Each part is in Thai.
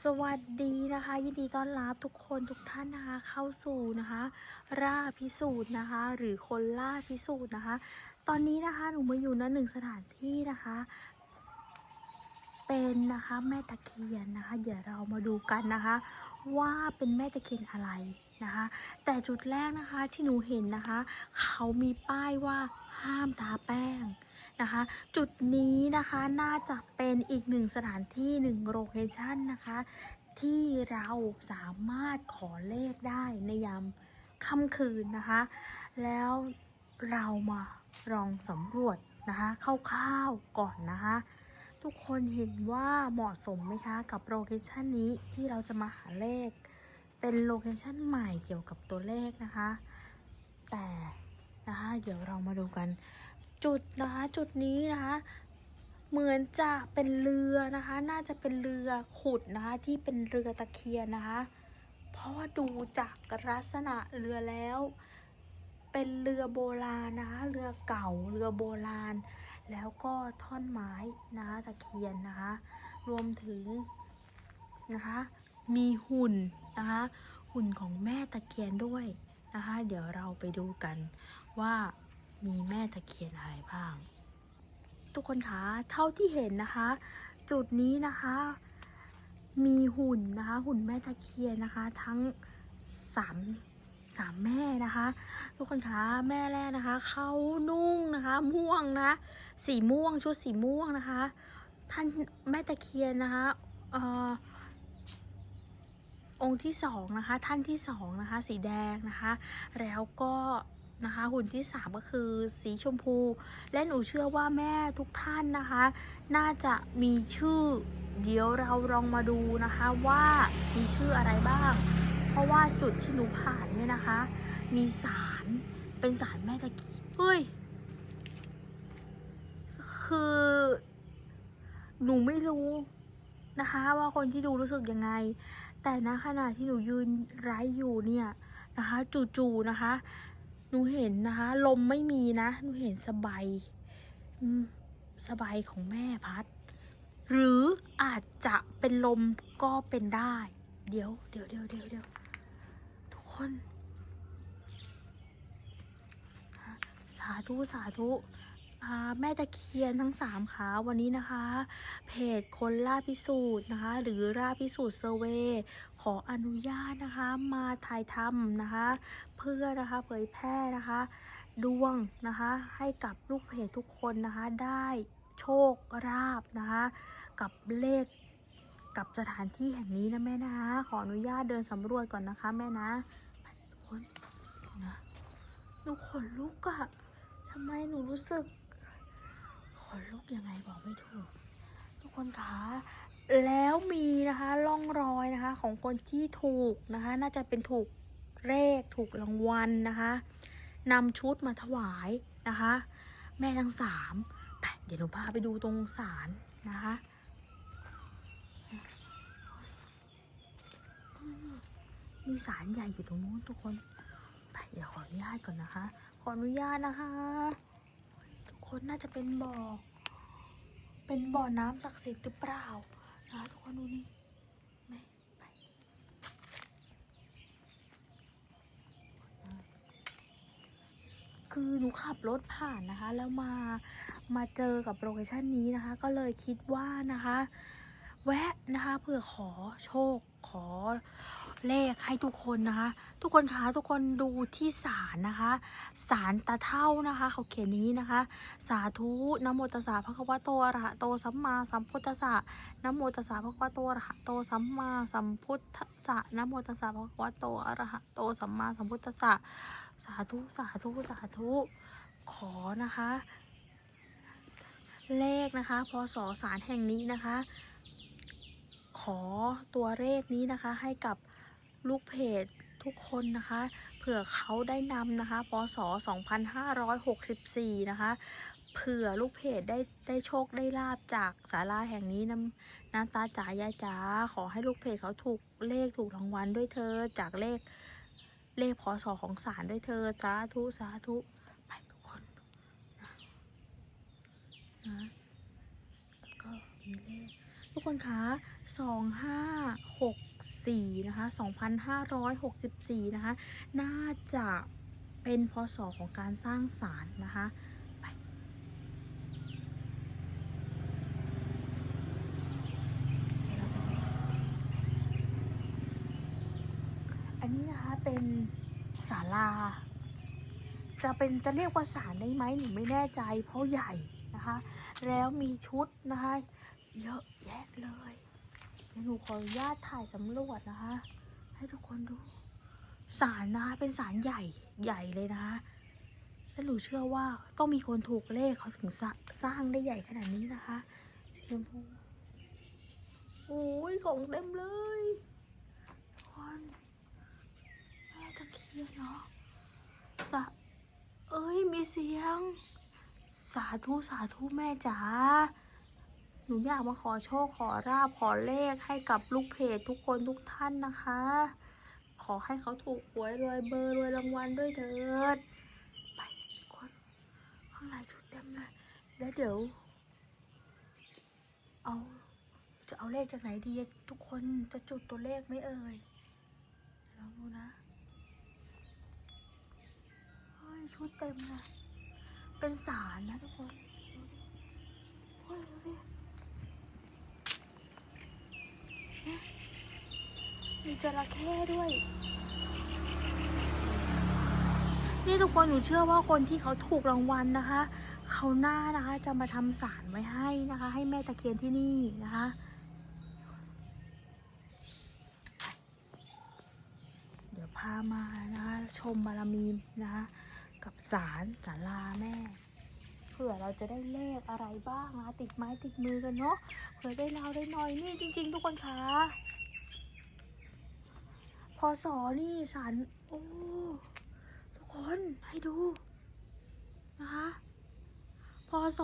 สวัสดีนะคะ ยินดีต้อนรับทุกคนทุกท่านนะคะ เข้าสู่นะคะล่าพิสูจน์นะคะ หรือคนล่าพิสูจน์นะคะ ตอนนี้นะคะหนูมาอยู่ณหนึ่งสถานที่นะคะ เป็นนะคะแม่ตะเคียนนะคะ เดี๋ยวเรามาดูกันนะคะ ว่าเป็นแม่ตะเคียนอะไรนะคะ แต่จุดแรกนะคะที่หนูเห็นนะคะ เขามีป้ายว่าห้ามทาแป้ง นะคะ จุดนี้นะคะน่าจะเป็นอีกหนึ่งสถานที่หนึ่งโลเคชั่นนะคะ ที่เราสามารถขอเลขได้ในยามค่ำคืนนะคะ แล้วเรามาลองสำรวจนะคะคร่าวๆก่อนนะคะ ทุกคนเห็นว่าเหมาะสมไหมคะ กับโลเคชันนี้ที่เราจะมาหาเลข เป็นโลเคชันใหม่เกี่ยวกับตัวเลขนะคะ แต่นะคะ เดี๋ยวเรามาดูกัน จุดนะคะจุดนี้นะคะเหมือนจะเป็นเรือนะคะ น่าจะเป็นเรือขุดนะคะที่เป็นเรือตะเคียนนะคะ เพราะว่าดูจากลักษณะเรือแล้ว เป็นเรือโบราณนะคะ เรือเก่าเรือโบราณ แล้วก็ท่อนไม้นะคะตะเคียนนะคะ รวมถึงนะคะ มีหุ่นนะคะ หุ่นของแม่ตะเคียนด้วยนะคะ เดี๋ยวเราไปดูกันว่า มีแม่ตะเคียนอะไรบ้าง ทุกคนคะเท่าที่เห็นนะคะ จุดนี้นะคะ มีหุ่นนะคะ หุ่นแม่ตะเคียนนะคะ ทั้งสามสามแม่นะคะ ทุกคนคะแม่แรกนะคะเขานุ่งนะคะม่วงนะสีม่วงชุดสีม่วงนะคะ ท่านแม่ตะเคียนนะคะออองค์ที่สองนะคะ ท่านที่สองนะคะ สีแดงนะคะ แล้วก็ นะคะ หุ่นที่สามก็คือสีชมพู และหนูเชื่อว่าแม่ทุกท่านนะคะ น่าจะมีชื่อ เดี๋ยวเราลองมาดูนะคะว่ามีชื่ออะไรบ้าง เพราะว่าจุดที่หนูผ่านเนี่ยนะคะ มีสารเป็นสารแม่ตะเคียนเฮ้ยคือหนูไม่รู้นะคะ ว่าคนที่ดูรู้สึกยังไง แต่ณขณะที่หนูยืนไร้อยู่เนี่ยนะคะ จู่ๆนะคะ หนูเห็นนะคะ ลมไม่มีนะ หนูเห็นสบายสบายของแม่พัด หรืออาจจะเป็นลมก็เป็นได้ เดี๋ยวเดี๋ยวเดี๋ยวเดี๋ยวเดี๋ยวทุกคน สาธุ สาธุ แม่ตะเคียนทั้งสามขาวันนี้นะคะ เพจคนล่าพิสูจน์นะคะ หรือล่าพิสูจน์เซเวขออนุญาตนะคะมาถ่ายทำนะคะ เพื่อนะคะเผยแพร่นะคะ ดวงนะคะให้กับลูกเพจทุกคนนะคะได้โชคราบนะคะ กับเลขกับสถานที่แห่งนี้นะแม่นะขออนุญาตเดินสำรวจก่อนนะคะแม่นะทุกคนนะหนูขนลุกอะทำไมหนูรู้สึก นลุกยังไงบอกไม่ถูก ทุกคนคะแล้วมีนะคะร่องรอยนะคะของคนที่ถูกนะคะ น่าจะเป็นถูกเลขถูกรางวัลนะคะนำชุดมาถวายนะคะ แม่ทั้งสามไปเดี๋ยวหนูพาไปดูตรงศาลนะคะมีศาลใหญ่อยู่ตรงนู้นทุกคน ไปเดี๋ยวขออนุญาตก่อนนะคะ ขออนุญาตนะคะ คนน่าจะเป็นบ่อ เป็นบ่อน้ำศักดิ์สิทธิ์หรือเปล่านะคะทุกคนดูนี่ไม่ไปคือหนูขับรถผ่านนะคะ แล้วมามาเจอกับโลเคชันนี้นะคะ ก็เลยคิดว่านะคะ แวะนะคะเพื่อขอโชคขอ เลขให้ทุกคนนะคะ ทุกคนคะทุกคนดูที่ศาลนะคะศาลตาเท่านะคะ เขาเขียนอย่างนี้นะคะ สาธุนโมตัสสะภะคะวะโตอะระหะโตสัมมาสัมพุทธัสสะนโมตัสสะภะคะวะโตอะระหะโตสัมมาสัมพุทธัสสะนโมตัสสะภะคะวะโตอะระหะโตสัมมาสัมพุทธัสสะสาธุสาธุสาธุขอนะคะ เลขนะคะพศสารแห่งนี้นะคะ ขอตัวเลขนี้นะคะให้กับ ลูกเพจทุกคนนะคะ เผื่อเขาได้นำนะคะ พศ 2564 นะคะ เผื่อลูกเพจได้ได้โชคได้ลาบจากศาลาแห่งนี้นะน้ำตาจ๋ายายจ๋าขอให้ลูกเพจเขาถูกเลขถูกรางวัลด้วยเธอจากเลขเลขพศของศาลด้วยเธอสาธุสาธุไปทุกคนนะก็มีเลขทุกคนคะสองห้าหก 64 นะคะ 2564 นะคะ น่าจะเป็นพศของการสร้างศาลนะคะไปอันนี้นะคะเป็นศาลา จะเป็นจะเรียกว่าศาลได้ไหมหนูไม่แน่ใจเพราะใหญ่นะคะ แล้วมีชุดนะคะ เยอะแยะเลย เดี๋ยวหนูขออนุญาตถ่ายสำรวจนะคะ ให้ทุกคนดูศาลนะคะเป็นศาลใหญ่ใหญ่เลยนะคะแล้วหนูเชื่อว่าต้องมีคนถูกเลขเขาถึงสร้าสร้างได้ใหญ่ขนาดนี้นะคะสีชมพูโอ้ยของเต็มเลยคนแม่ตะเคียนเนาะสะเอ้ยมีเสียง สาธุสาธุแม่จ๋า นูอยากมาขอโชคขอราบขอเลขให้กับลูกเพจทุกคนทุกท่านนะคะ ขอให้เขาถูกหวยรวยเบอร์รวยรางวัลด้วยเถิด ไปทุกคนข้างในชุดเต็มเลยแล้วเดี๋ยว เอาจะเอาเลขจากไหนดี ทุกคนจะจุดตัวเลขไหมเอ่ยลองดูนะเฮ้ยชุดเต็มเลยเป็นสารนะทุกคนโอ้ยดูดิเนี่ย มีจระเข้ด้วย นี่ทุกคนหนูเชื่อว่าคนที่เขาถูกรางวัลนะคะ เขาหน้านะคะจะมาทำสารไว้ให้นะคะ ให้แม่ตะเคียนที่นี่นะคะเดี๋ยวพามานะคะชมบารมีนะคะกับสารสาราแม่เผื่อเราจะได้เลขอะไรบ้างนะติดไม้ติดมือกันเนาะเผื่อได้เราได้หน่อยนี่จริง ๆ ทุกคนคะ อสอนี่สารโอ้ ทุกคนให้ดู นะคะพศ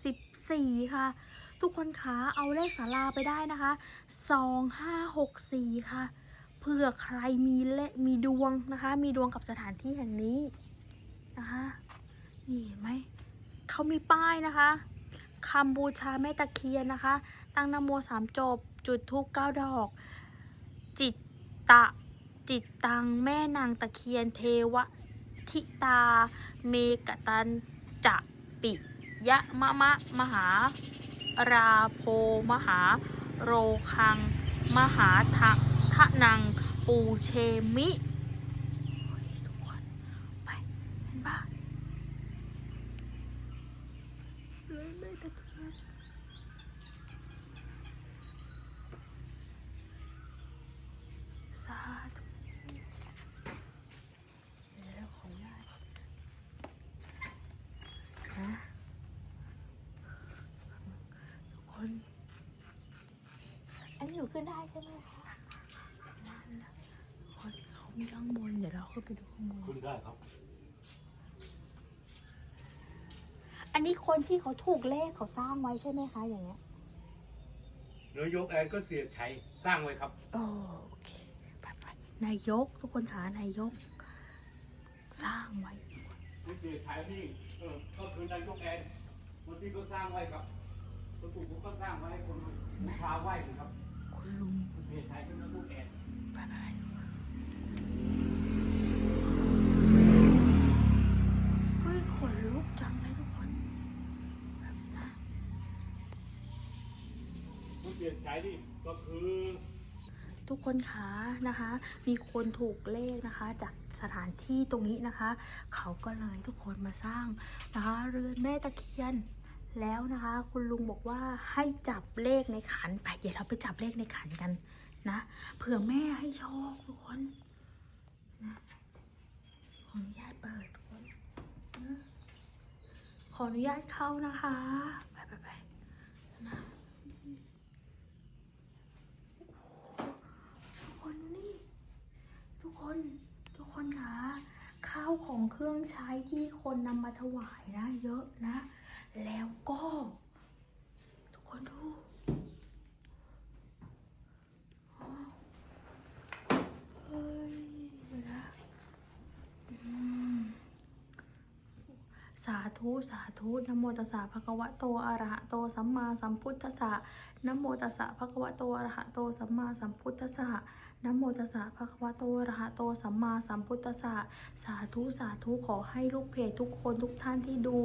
2564 ค่ะ ทุกคนคะเอาเลขศาลาไปได้นะคะ 2564 ค่ะ เผื่อใครมีเลมีดวงนะคะ มีดวงกับสถานที่แห่งนี้นะคะนี่ไหมเขามีป้ายนะคะคำบูชาแม่ตะเคียนนะคะ ตั้งนโมสามจบ จุดทูปเก้าดอก จิตตะ จิตตัง แม่นางตะเคียนเทวทิตา เมกตันจะปิยะมะมะมหา ราโพมหา โรคัง มหาทะทะนัง ปูเชมิเฮ้ยทุกคนไปเห็นปะเลยแม่ตะเคียนสาธุเดี๋ยวเราขออนุญาตนะทุกคน อันนี้อยู่ขึ้นได้ใช่ไหมคะนั่นนะคนเขามีข้างบน เดี๋ยวเรา ขึ้นไปดูข้างบนขึ้นได้ครับ อันนี้คนที่เขาถูกเลขเขาสร้างไว้ใช่ไหมคะอย่างเงี้ยนายกแอนก็เสียชัยสร้างไว้ครับ โอโอเคไปไปนายกทุกคนคะนายก สร้างไว้ที่เสียชัยนี่เออก็คือนายกแอนคนที่เขาสร้างไว้ครับคนถูกผมก็สร้างไว้ให้คนบูชาไหว้ครับ คุณลุงเสียชัยเป็นนายกแอนไปไป คนเสียชัยนี่ก็คือทุกคนคะนะคะ มีคนถูกเลขนะคะ จากสถานที่ตรงนี้นะคะ เขาก็เลยทุกคนมาสร้างนะคะ เรือนแม่ตะเคียนแล้วนะคะ คุณลุงบอกว่าให้จับเลขในขันไปเดี๋ยวเราไปจับเลขในขันกันนะเผื่อแม่ให้โชคทุกคนนะขออนุญาตเปิดทุกคนนะขออนุญาตเข้านะคะ ไปไปไปนะทุกคนนี่ ทุกคนทุกคนคะข้าวของเครื่องใช้ที่คนนำมาถวายนะ เยอะนะ แล้วก็ ทุกคนดูอ๋อเฮ้ยเดี๋ยวนะอืม สาธุสาธุนโมตัสสะภะคะวะโตอะระหะโตสัมมาสัมพุทธัสสะนโมตัสสะภะคะวะโตอะระหะโตสัมมาสัมพุทธัสสะนโมตัสสะภะคะวะโตอะระหะโตสัมมาสัมพุทธัสสะสาธุสาธุขอให้ลูกเพจทุกคนทุกท่านที่ดู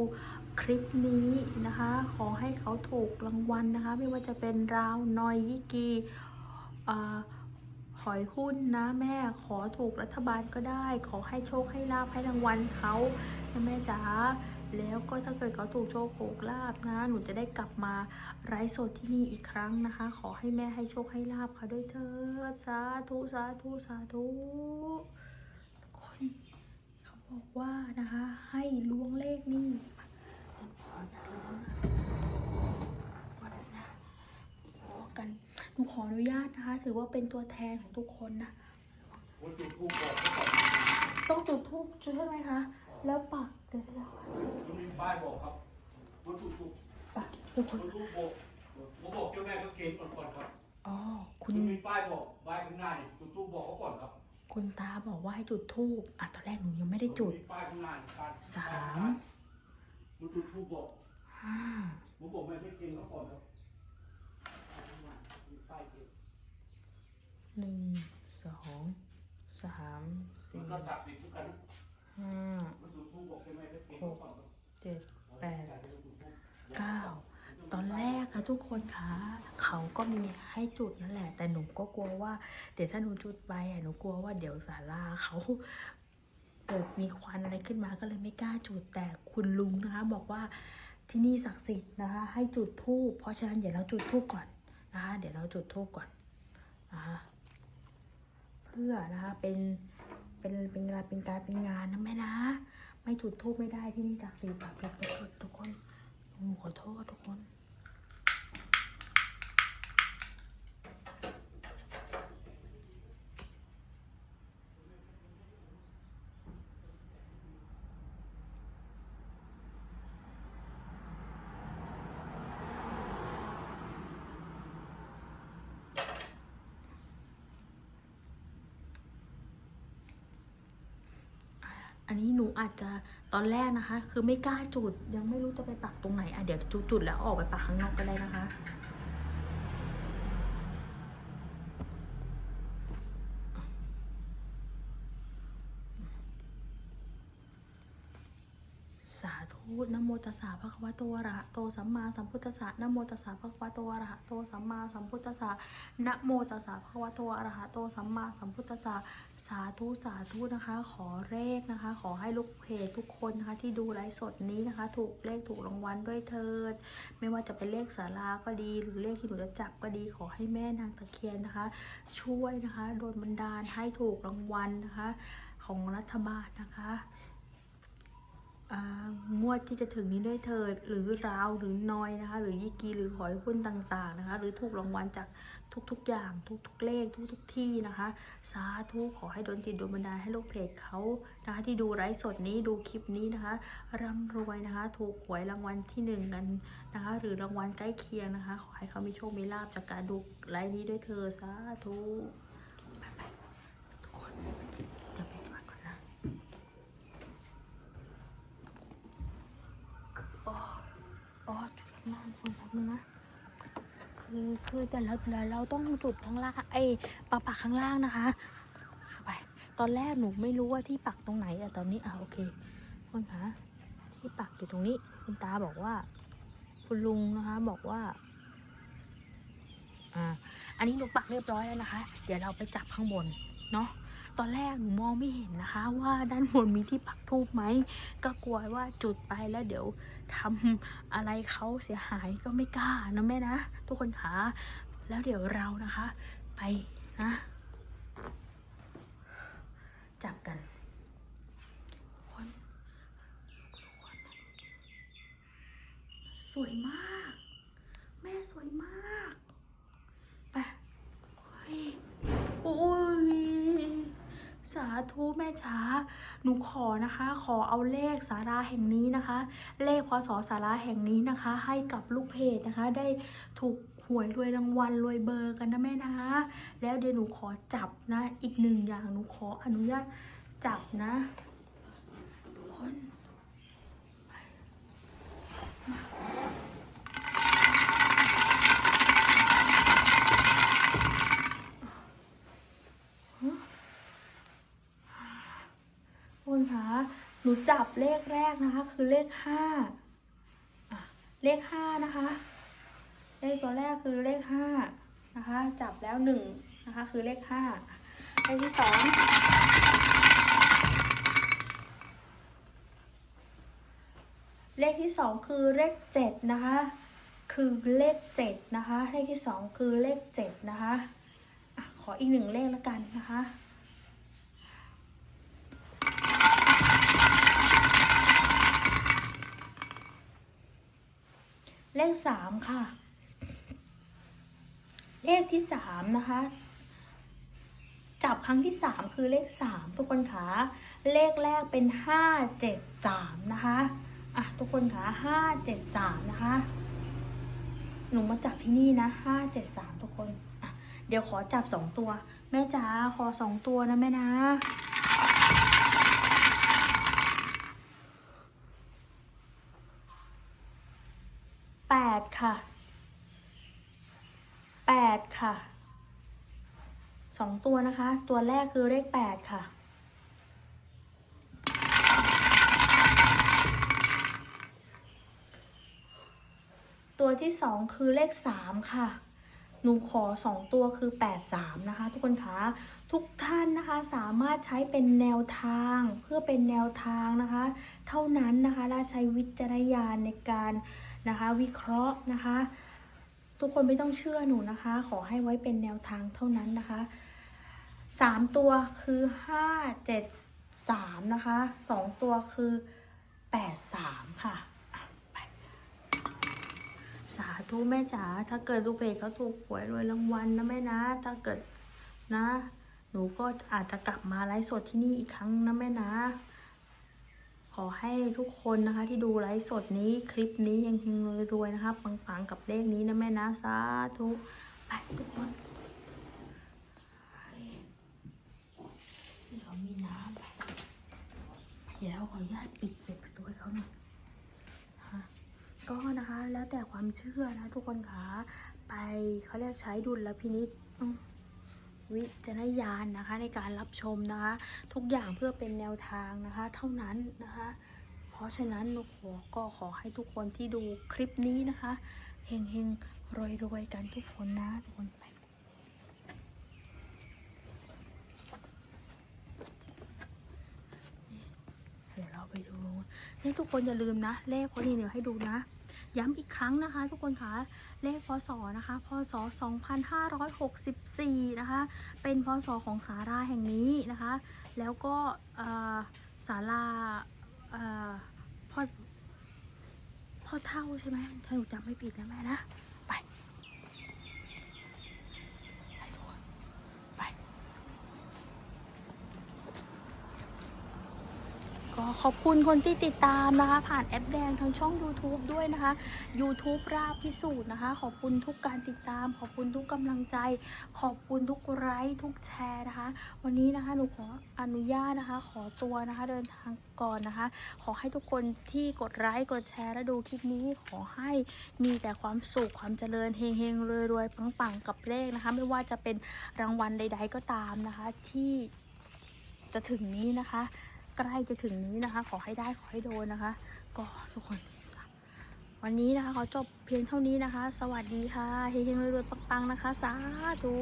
คลิปนี้นะคะ ขอให้เขาถูกรางวัลนะคะ ไม่ว่าจะเป็นราวนอยยิกีอ่าหอยหุ้นนะแม่ขอถูกรัฐบาลก็ได้ ขอให้โชคให้ลาภให้รางวัลเขา นะแม่จ๋าแล้วก็ถ้าเกิดเขาถูกโชคถูกลาบนะ หนูจะได้กลับมาไร้สดที่นี่อีกครั้งนะคะ ขอให้แม่ให้โชคให้ลาบค่ะด้วยเถิดสาธุสาธุสาธุทุกคนเขาบอกว่านะคะ ให้ล้วงเลขนี่กันหนูขออนุญาตนะคะ ถือว่าเป็นตัวแทนของทุกคนนะต้องจุดทูบใช่ไหมคะ แล้วปักเดี๋ยวเดี๋ยวมันมีป้ายบอกครับคนจุดทูบปักทุกคคนนทูบบอกผมบอกเจ้าแม่ก็เกณฑ์ก่อนครับอ๋อคุณมันมีป้ายบอกป้ายข้างหน้านี่จุดทูบบอกเขาก่อนครับคุณตาบอกว่าให้จุดทูบอะตอนแรกหนูยังไม่ได้จุดมีป้ายข้างหน้านี่ป้ายสาม มันจุดทูบบอกห้าผมบอกแม่ก็เกณฑ์เขาก่อนครับมีป้ายเกณฑ์หนึ่งสองสามสี่มันก็จับติดทุกกันนจุ ดทูบบอกเจ้าแม่ก็เจ็ดแปดเก้าตอนแรกอะทุกคนคะเขาก็มีให้จุดนั่นแหละ แต่หนูก็กลัวว่า เดี๋ยวถ้าหนูจุดไปอะหนูกลัวว่าเดี๋ยวศาลาเขาเกิดมีควันอะไรขึ้นมาก็เลยไม่กล้าจุดแต่คุณลุงนะคะ บอกว่าที่นี่ศักดิ์สิทธิ์นะคะ ให้จุดธูปเพราะฉะนั้นเดี๋ยวเราจุดธูปก่อนนะคะ เดี๋ยวเราจุดธูปก่อนนะคะเพื่อนะคะเป็น เป็นเป็นลาเป็นการเป็นงานนะแม่นะ ไม่จุดทูบไม่ได้ที่นี่จากสิทธิ์แบบจุดจุดทุกคนหนูขอโทษทุกคน อันนี้หนูอาจจะตอนแรกนะคะ คือไม่กล้าจุดยังไม่รู้จะไปปักตรงไหนอะเดี๋ยวจุดแล้วออกไปปักข้างนอกก็ได้นะคะ ธุนโมตัสสะภะคะวะโตอะระหะโตสัมมาสัมพุทธัสสะนโมตัสสะภะคะวะโตอะระหะโตสัมมาสัมพุทธัสสะนโมตัสสะภะคะวะโตอะระหะโตสัมมาสัมพุทธัสสะสาธุสาธุนะคะ ขอเลขนะคะ ขอให้ลูกเพจทุกคนนะคะที่ดูไลฟ์สดนี้นะคะ ถูกเลขถูกรางวัลด้วยเถิด ไม่ว่าจะเป็นเลขสาราก็ดี หรือเลขที่หนูจะจับก็ดี ขอให้แม่นางตะเคียนนะคะ ช่วยนะคะโดนบันดาลให้ถูกรางวัลนะคะ ของรัฐบาลนะคะ ดที่จะถึงนี้ด้วยเถิดหรือราวหรือนอยนะคะ หรือยิกีหรือหอยหุ้นต่างๆนะคะ หรือถูกรางวัลจากทุกๆอย่าง ทุกๆเลข ทุกๆที่นะคะ สาธุขอให้โดนจิตโดนบันดาลให้ลูกเพจเขานะคะ ที่ดูไลฟ์สดนี้ดูคลิปนี้นะคะร่ำรวยนะคะ ถูกหวยรางวัลที่หนึ่งกันนะคะ หรือรางวัลใกล้เคียงนะคะ ขอให้เขามีโชคมีลาบจากการดูไลฟ์นี้ด้วยเถิดสาธุไปไปๆทุกคนเดี๋ยวไปจัดก่อนนะ อ๋อ อ๋อจุดข้างล่างคนแป๊บนึงนะคือคือแต่เราเราเราต้องจุดข้างล่างไอ้ปักปักข้างล่างนะคะไปตอนแรกหนูไม่รู้ว่าที่ปักตรงไหนแต่ตอนนี้อะโอเคคุณคะที่ปักอยู่ตรงนี้ คุณตาบอกว่า คุณลุงนะคะบอกว่าอ่าอันนี้หนูปักเรียบร้อยแล้วนะคะ เดี๋ยวเราไปจับข้างบนเนาะตอนแรกหนูมองไม่เห็นนะคะ ว่าด้านบนมีที่ปักทูบไหมก็กลัวว่าจุดไปแล้วเดี๋ยว ทำอะไรเขาเสียหายก็ไม่กล้านะแม่นะ ทุกคนขาแล้วเดี๋ยวเรานะคะ ไปนะ จับกันทุกคนสวยมาก แม่สวยมากไปเฮ้ยโอ้ย สา ธุแม่จ๋าหนูขอนะคะ ขอเอาเลขสาราแห่งนี้นะคะ เลขพศสาราแห่งนี้นะคะ ให้กับลูกเพจนะคะ ได้ถูกหวยรวยรางวัลรวยเบอร์กันนะแม่นะ แล้วเดี๋ยวหนูขอจับนะ อีกหนึ่งอย่างหนูขออนุญาตจับนะทุกคนไป ห นูจับเลขแรกนะคะ คือเลขห้าเลขห้านะคะ เลขตัวแรกคือเลขห้านะคะ จับแล้วหนึ่งนะคะ คือเลขห้าเลขที่สองเลขที่สองคือเลขเจ็ดนะคะ คือเลขเจ็ดนะคะ เลขที่สองคือเลขเจ็ดนะคะอะขออีกหนึ่งเลขแล้วกันนะคะ เลข สามค่ะ เลขที่สามนะคะ จับครั้งที่สามคือเลขสามทุกคนคะเลขแรกเป็นห้าเจ็ดสามนะคะอะทุกคนคะห้าเจ็ดสามนะคะ หนูมาจับที่นี่นะห้าเจ็ดสามทุกคนอะเดี๋ยวขอจับสองตัว แม่จ๋าขอสองตัวนะแม่นะ แปด ค่ะแปดค่ะสองตัวนะคะ ตัวแรกคือเลขแปดค่ะ ตัวที่สองคือเลขสามค่ะหนูขอสองตัวคือแปดสามนะคะ ทุกคนคะทุกท่านนะคะสามารถใช้เป็นแนวทางเพื่อเป็นแนวทางนะคะ เท่านั้นนะคะและใช้วิจารณญาณในการ นะคะ วิเคราะห์นะคะ ทุกคนไม่ต้องเชื่อหนูนะคะ ขอให้ไว้เป็นแนวทางเท่านั้นนะคะสามตัวคือห้าเจ็ดสามนะคะสองตัวคือแปดสามค่ะสาธุแม่จ๋าถ้าเกิดลูกเพจเขาถูกหวยรวยรางวัลนะแม่นะ ถ้าเกิดนะ หนูก็อาจจะกลับมาไลฟ์สดที่นี่อีกครั้งนะแม่นะ ขอให้ทุกคนนะคะที่ดูไลฟ์สดนี้คลิปนี้ยังเฮงรวยๆนะคะปังๆกับเลขนี้นะแม่นะสาธุไปทุกคนเดี๋ยวมีน้ำไปเดี๋ยวเราขออนุญาตปิดปิดประตูให้เขาหน่อยก็นะคะแล้วแต่ความเชื่อนะทุกคนคะไปเขาเรียกใช้ดุลพินิษ วิจารณญาณนะคะ ในการรับชมนะคะ ทุกอย่างเพื่อเป็นแนวทางนะคะ เท่านั้นนะคะ เพราะฉะนั้นหนูขอก็ขอให้ทุกคนที่ดูคลิปนี้นะคะเฮงเฮงรวยรวยกันทุกคนนะทุกคนไปเดี๋ยวเราไปดูนี่ทุกคนอย่าลืมนะ เลขคนนี้เดี๋ยวให้ดูนะ ย้ำอีกครั้งนะคะ ทุกคนคะเลขพศนะคะพศ 2564 นะคะ เป็นพศของสาราแห่งนี้นะคะ แล้วก็ศาลาพ่อพ่อเท่าใช่ไหมถ้าหนูจำไม่ผิดนะแม่นะ ไป ไปทุกคนไป ก็ขอบคุณคนที่ติดตามนะคะ ผ่านแอปแดงทางช่อง YouTube ด้วยนะคะ YouTube ราบพิสูจน์นะคะ ขอบคุณทุกการติดตาม ขอบคุณทุกกำลังใจ ขอบคุณทุกไลค์ทุกแชร์นะคะ วันนี้นะคะหนูขออนุญาตนะคะ ขอตัวนะคะเดินทางก่อนนะคะ ขอให้ทุกคนที่กดไลค์กดแชร์และดูคลิปนี้ขอให้มีแต่ความสุขความเจริญเฮงเฮงรวยรวยปังปังๆกับเลขนะคะ ไม่ว่าจะเป็นรางวัลใด ๆก็ตามนะคะที่จะถึงนี้นะคะ ใกล้จะถึงนี้นะคะ ขอให้ได้ขอให้โดนนะคะ ก็ทุกคนวันนี้นะคะขอจบเพียงเท่านี้นะคะ สวัสดีค่ะเฮงๆรวยๆปังๆนะคะ สาธุ